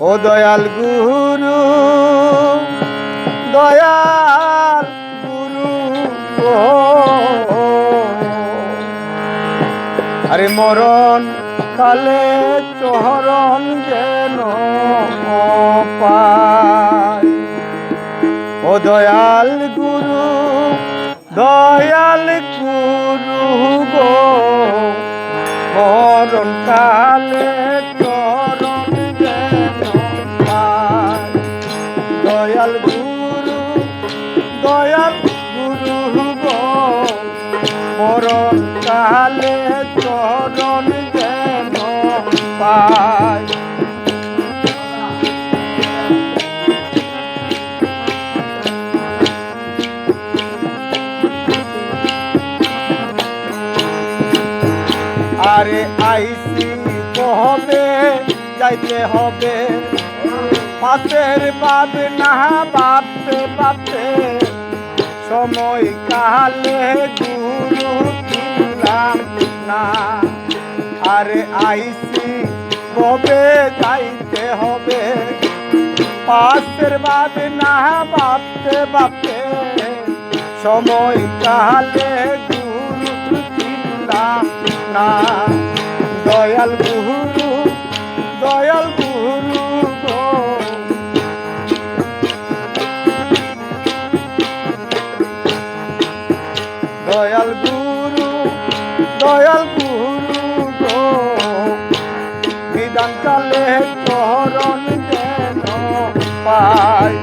ও দয়াল গুরু দয়াল গুরু, ও। আরে মরণ কালে চহরণ যেন পায়। ও দয়াল গুরু দয়াল গুরু গো, মরণ কালে কালে চরণ যেন পায়। আরে আইসি কহবে যাইতে হবে? পাশের বাদ না বাপতে বাপতে সময় কালে কিনলাম না। আরে আইসি কবে যাইতে হবে? পাশের বাদ না বাপতে বাপতে সময় কালে দূর না। দয়াল গুরু গো কালে চরণ যেন পায়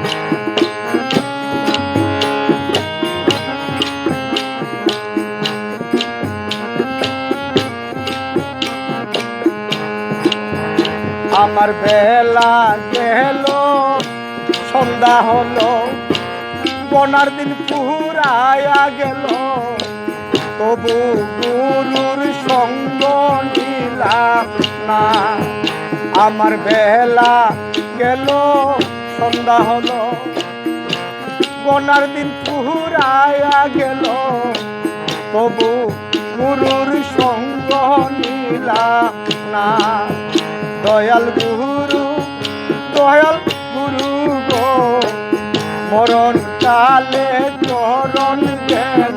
আমার বেলা গেল, সন্ধ্যা হলো, বনার দিন পুরায়া গেল। তবু গুরুর সঙ্গ নিলাম না। আমার বেলা গেল, সন্ধ্যা হলো। বনার দিন পুরায়া গেল। তবু গুরুর সঙ্গ নিলাম না। দয়াল গুরু দয়াল গুরু গো মরণ কালে চরণ যেন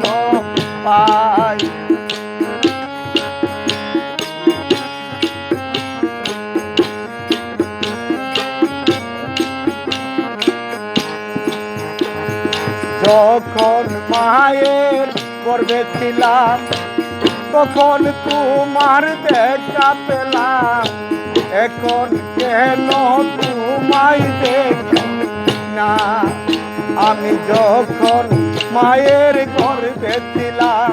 যখন মায়ের গর্বে ছিলাম, তখন তোমার দেখা পেলাম। এখন কেন তোমায় দেখি না? আমি যখন মায়ের গর্বে ছিলাম,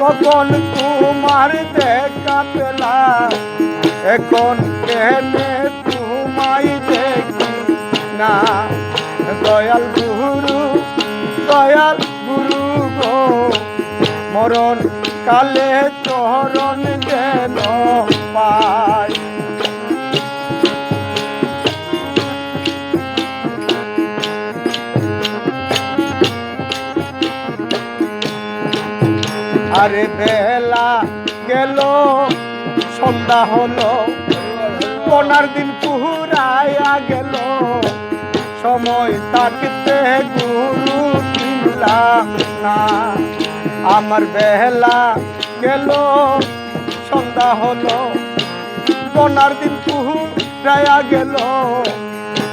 তখন তোমার দেখা পেলাম। এখন কেন তোমায় দেখি না? দয়াল গুরু দয়াল গুরু গো, মরণ কালে চরণ যেন পায় আরে বেলা গেল, সন্ধ্যা হলো পনার দিন পুরায়া গেল। সময় তাকিতে গুরু না আমার বেলা গেল, সন্ধ্যা হলো পনার দিন পুরায়া গেল,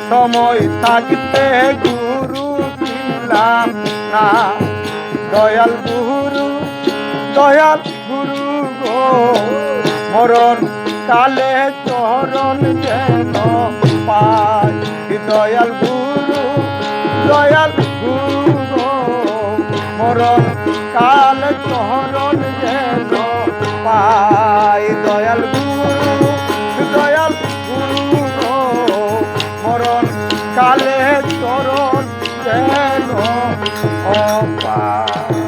সময় তাকিতে গুরু কিনলাম না। দয়াল গুরু দয়াল গুরু গো, মরণ কালে চরণ যেন পাই। দয়াল গুরু, দয়াল কালে চহরণ যেন পাই দয়াল গুরু দয়াল গুরু মরণ কালে চরণ যেন পাই